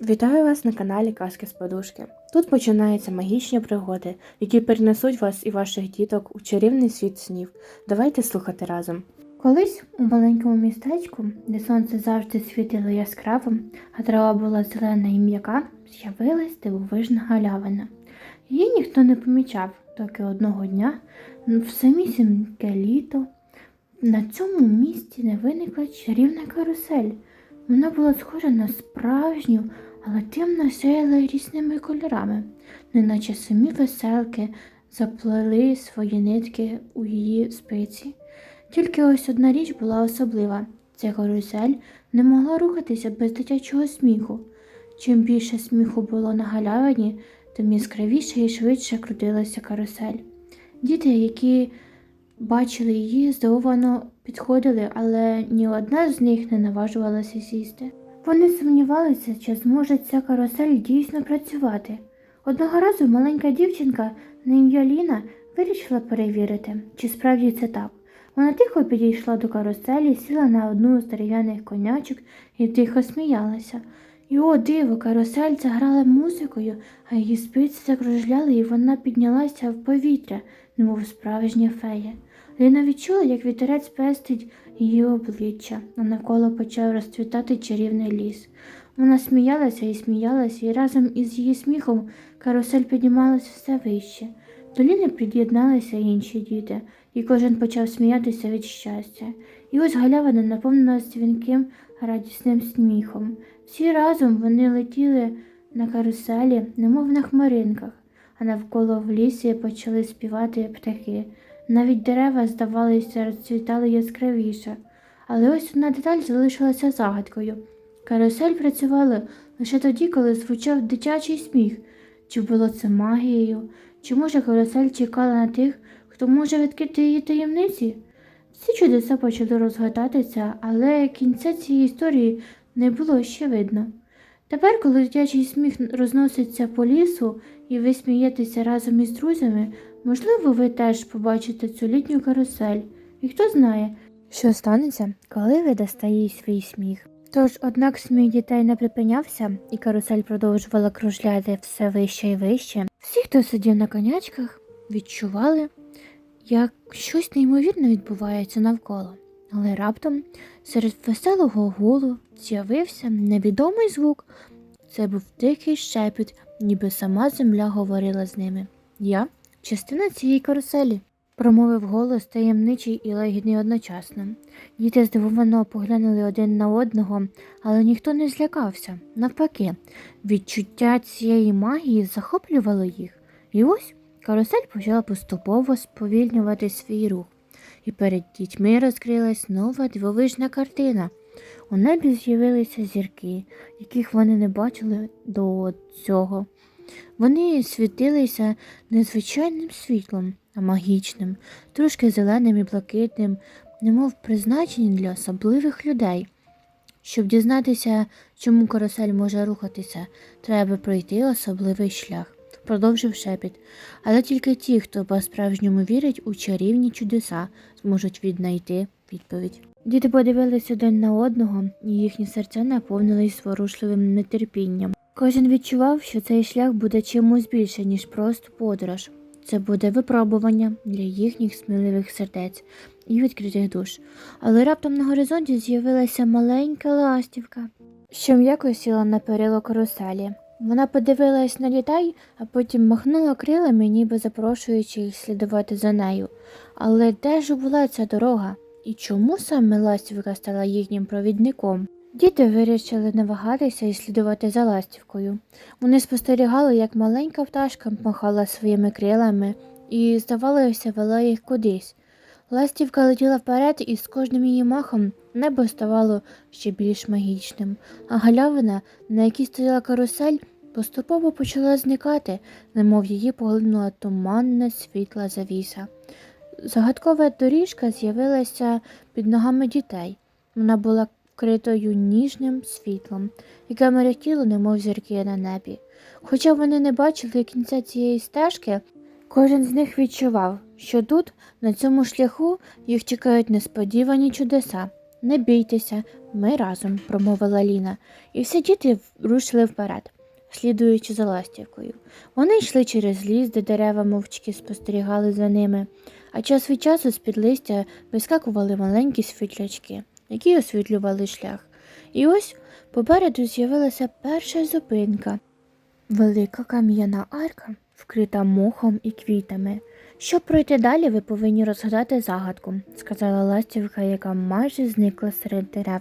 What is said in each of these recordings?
Вітаю вас на каналі Казки з Подушки. Тут починаються магічні пригоди, які перенесуть вас і ваших діток у чарівний світ снів. Давайте слухати разом. Колись у маленькому містечку, де сонце завжди світило яскраво, а трава була зелена і м'яка, з'явилась дивовижна галявина. Її ніхто не помічав, доки одного дня, в самісіньке літо, на цьому місці не виникла чарівна карусель. Вона була схожа на справжню, але темно сяяла різними кольорами, неначе самі веселки заплели свої нитки у її спиці. Тільки ось одна річ була особлива ця карусель не могла рухатися без дитячого сміху. Чим більше сміху було на галявині, тим яскравіше і швидше крутилася карусель. Діти, які бачили її, здивовано підходили, але ні одна з них не наважувалася сісти. Вони сумнівалися, чи зможе ця карусель дійсно працювати. Одного разу маленька дівчинка на ім'я Ліна вирішила перевірити, чи справді це так. Вона тихо підійшла до каруселі, сіла на одну з дерев'яних конячок і тихо сміялася. І о, диво, карусель заграла музикою, а її спиці закружляли, і вона піднялася в повітря, немов справжня фея. Ліна відчула, як вітерець пестить її обличчя, а навколо почав розцвітати чарівний ліс. Вона сміялася і сміялася, і разом із її сміхом карусель піднімалася все вище. До Ліни під'єдналися інші діти, і кожен почав сміятися від щастя. І ось галявина наповнилася дзвінким радісним сміхом. Всі разом вони летіли на каруселі, немов на хмаринках, а навколо в лісі почали співати птахи. Навіть дерева, здавалося, розцвітали яскравіше. Але ось одна деталь залишилася загадкою. Карусель працювала лише тоді, коли звучав дитячий сміх. Чи було це магією? Чи може карусель чекала на тих, хто може відкрити її таємниці? Всі чудеса почали розгадатися, але кінця цієї історії не було ще видно. Тепер, коли дитячий сміх розноситься по лісу і ви смієтеся разом із друзями, можливо, ви теж побачите цю літню карусель. І хто знає, що станеться, коли ви їй свій сміх. Тож, однак сміх дітей не припинявся, і карусель продовжувала кружляти все вище і вище. Всі, хто сидів на конячках, відчували, як щось неймовірне відбувається навколо. Але раптом серед веселого гулу з'явився невідомий звук. Це був тихий шепіт, ніби сама земля говорила з ними. Я частина цієї каруселі, промовив голос таємничий і лагідний одночасно. Діти здивовано поглянули один на одного, але ніхто не злякався. Навпаки, відчуття цієї магії захоплювало їх. І ось карусель почала поступово сповільнювати свій рух, і перед дітьми розкрилась нова дивовижна картина. У небі з'явилися зірки, яких вони не бачили до цього. Вони світилися незвичайним світлом, а магічним, трошки зеленим і блакитним, немов призначені для особливих людей. Щоб дізнатися, чому карусель може рухатися, треба пройти особливий шлях, продовжив шепіт. Але тільки ті, хто по-справжньому вірить у чарівні чудеса, зможуть віднайти відповідь. Діти подивилися один на одного, і їхні серця наповнились зворушливим нетерпінням. Кожен відчував, що цей шлях буде чимось більше, ніж просто подорож. Це буде випробування для їхніх сміливих сердець і відкритих душ. Але раптом на горизонті з'явилася маленька ластівка, що м'яко сіла на перило каруселі. Вона подивилась на дітей, а потім махнула крилами, ніби запрошуючи їх слідувати за нею. Але де ж була ця дорога? І чому саме ластівка стала їхнім провідником? Діти вирішили не вагатися і слідувати за ластівкою. Вони спостерігали, як маленька пташка махала своїми крилами і, здавалося, вела їх кудись. Ластівка летіла вперед, і з кожним її махом небо ставало ще більш магічним, а галявина, на якій стояла карусель, поступово почала зникати, немов її поглинула туманна світла завіса. Загадкова доріжка з'явилася під ногами дітей. Вона була вкритою ніжним світлом, яке мерехтіло, немов зірки на небі. Хоча вони не бачили кінця цієї стежки, кожен з них відчував, що тут, на цьому шляху, їх чекають несподівані чудеса. Не бійтеся, ми разом, промовила Ліна, і всі діти рушили вперед, слідуючи за ластівкою. Вони йшли через ліс, де дерева мовчки спостерігали за ними, а час від часу з-під листя вискакували маленькі світлячки, які освітлювали шлях. І ось попереду з'явилася перша зупинка. Велика кам'яна арка, вкрита мохом і квітами. Щоб пройти далі, ви повинні розгадати загадку, сказала ластівка, яка майже зникла серед дерев.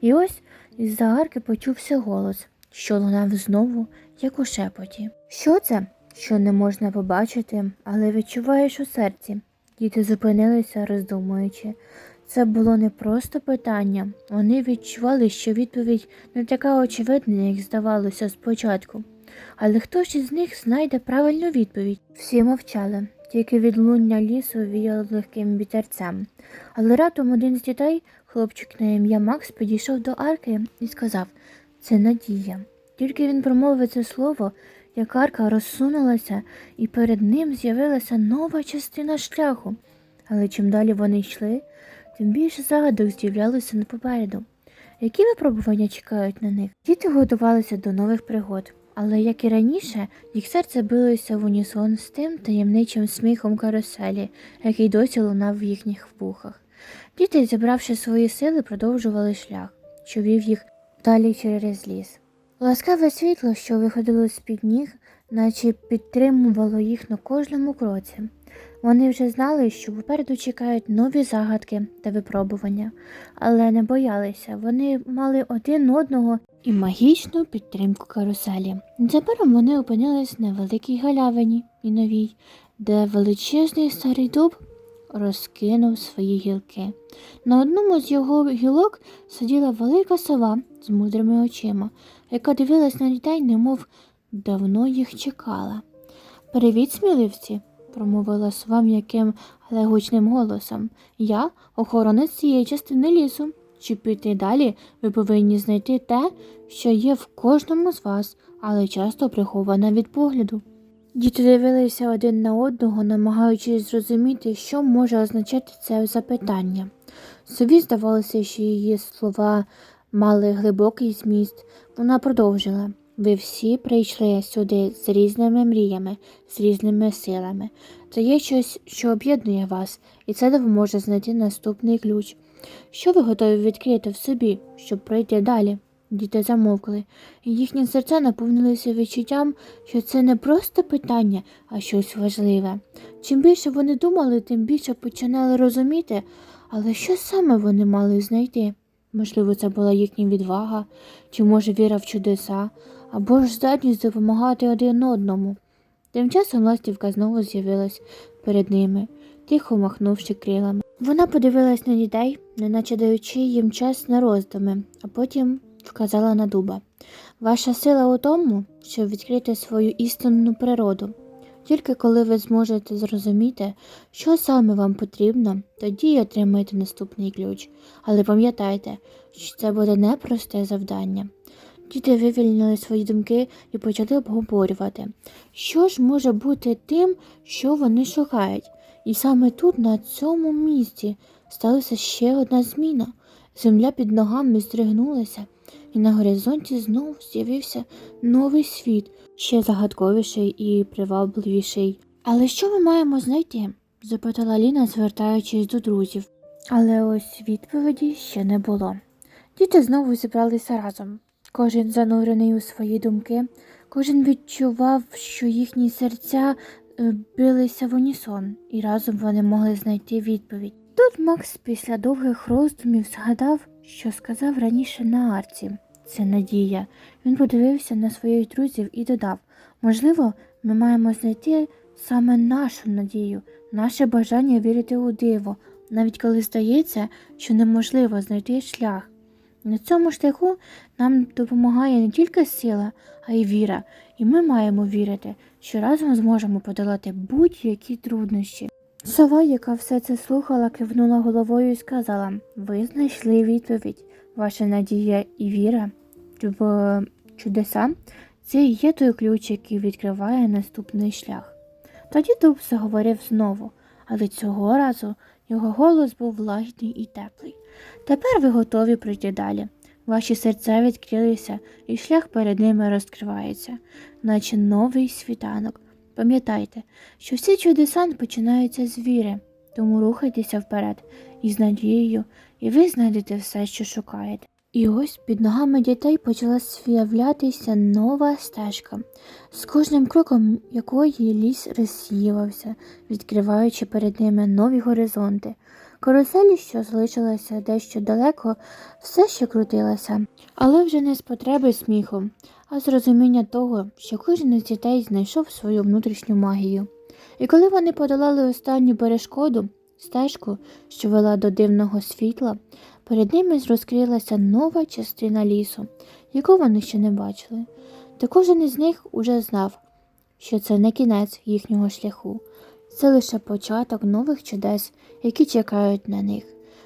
І ось із-за арки почувся голос, що лунав знову, як у шепоті. Що це? Що не можна побачити, але відчуваєш у серці. Діти зупинилися, роздумуючи. Це було не просто питання. Вони відчували, що відповідь не така очевидна, як здавалося спочатку. Але хто ж із них знайде правильну відповідь? Всі мовчали, тільки відлуння лісу віяло легким вітерцем. Але раптом один з дітей, хлопчик на ім'я Макс, підійшов до арки і сказав це надія. Тільки він промовив це слово, як арка розсунулася, і перед ним з'явилася нова частина шляху. Але чим далі вони йшли, тим більше загадок з'являлося попереду. Які випробування чекають на них? Діти готувалися до нових пригод, але, як і раніше, їх серце билося в унісон з тим таємничим сміхом каруселі, який досі лунав в їхніх вухах. Діти, зібравши свої сили, продовжували шлях, що вів їх далі через ліс. Ласкаве світло, що виходило з-під ніг, наче підтримувало їх на кожному кроці. Вони вже знали, що попереду чекають нові загадки та випробування, але не боялися. Вони мали один одного і магічну підтримку каруселі. Незабаром вони опинились на великій галявині і новій, де величезний старий дуб розкинув свої гілки. На одному з його гілок сиділа велика сова з мудрими очима, яка дивилась на дітей, немов давно їх чекала. Привіт, сміливці, промовила сова м'яким, але гучним голосом. Я охоронець цієї частини лісу. Щоб піти далі, ви повинні знайти те, що є в кожному з вас, але часто приховане від погляду. Діти дивилися один на одного, намагаючись зрозуміти, що може означати це запитання. Сові здавалося, що її слова мали глибокий зміст. Вона продовжила. Ви всі прийшли сюди з різними мріями, з різними силами. Це є щось, що об'єднує вас, і це допоможе знайти наступний ключ. Що ви готові відкрити в собі, щоб пройти далі? Діти замовкли, і їхні серця наповнилися відчуттям, що це не просто питання, а щось важливе. Чим більше вони думали, тим більше починали розуміти, але що саме вони мали знайти? Можливо, це була їхня відвага, чи може віра в чудеса, або ж здатність допомагати один одному. Тим часом ластівка знову з'явилась перед ними, тихо махнувши крилами. Вона подивилась на дітей, неначе даючи їм час на роздуми, а потім вказала на дуба. Ваша сила у тому, щоб відкрити свою істинну природу. Тільки коли ви зможете зрозуміти, що саме вам потрібно, тоді й отримаєте наступний ключ. Але пам'ятайте, що це буде непросте завдання. Діти вивільнили свої думки і почали обговорювати, що ж може бути тим, що вони шукають. І саме тут, на цьому місці, сталася ще одна зміна. Земля під ногами здригнулася, і на горизонті знову з'явився новий світ, ще загадковіший і привабливіший. Але що ми маємо знайти? запитала Ліна, звертаючись до друзів. Але ось відповіді ще не було. Діти знову зібралися разом. Кожен занурений у свої думки, кожен відчував, що їхні серця е, билися в унісон, і разом вони могли знайти відповідь. Тут Макс після довгих роздумів згадав, що сказав раніше на арці. Це надія. Він подивився на своїх друзів і додав: можливо, ми маємо знайти саме нашу надію, наше бажання вірити у диво, навіть коли здається, що неможливо знайти шлях. На цьому шляху нам допомагає не тільки сила, а й віра, і ми маємо вірити, що разом зможемо подолати будь-які труднощі. Сова, яка все це слухала, кивнула головою і сказала: Ви знайшли відповідь. Ваша надія і віра в чудеса це і є той ключ, який відкриває наступний шлях. Тоді дуб заговорив знову, але цього разу Його голос був лагідний і теплий. Тепер ви готові пройти далі. Ваші серця відкрилися, і шлях перед ними розкривається, наче новий світанок. Пам'ятайте, що всі чудеса починаються з віри, тому рухайтеся вперед із надією, і ви знайдете все, що шукаєте. І ось під ногами дітей почала з'являтися нова стежка, з кожним кроком якої ліс розсіювався, відкриваючи перед ними нові горизонти. Каруселі, що залишилася дещо далеко, все ще крутилася, але вже не з потреби сміху, а з розуміння того, що кожен із дітей знайшов свою внутрішню магію. І коли вони подолали останню перешкоду, стежку, що вела до дивного світла, перед ними розкрилася нова частина лісу, яку вони ще не бачили. Та кожен із них уже знав, що це не кінець їхнього шляху, це лише початок нових чудес, які чекають на них.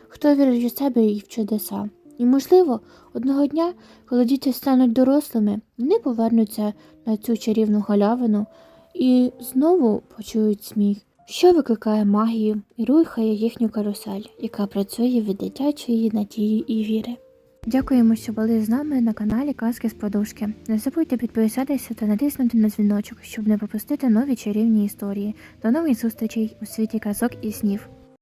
Хто вірить у себе і в чудеса. І, можливо, одного дня, коли діти стануть дорослими, вони повернуться на цю чарівну галявину і знову почують сміх, що викликає магію і рухає їхню карусель, яка працює від дитячої надії і віри. Дякуємо, що були з нами на каналі Казки з Подушки. Не забудьте підписатися та натиснути на дзвіночок, щоб не пропустити нові чарівні історії. До нових зустрічей у світі казок і снів.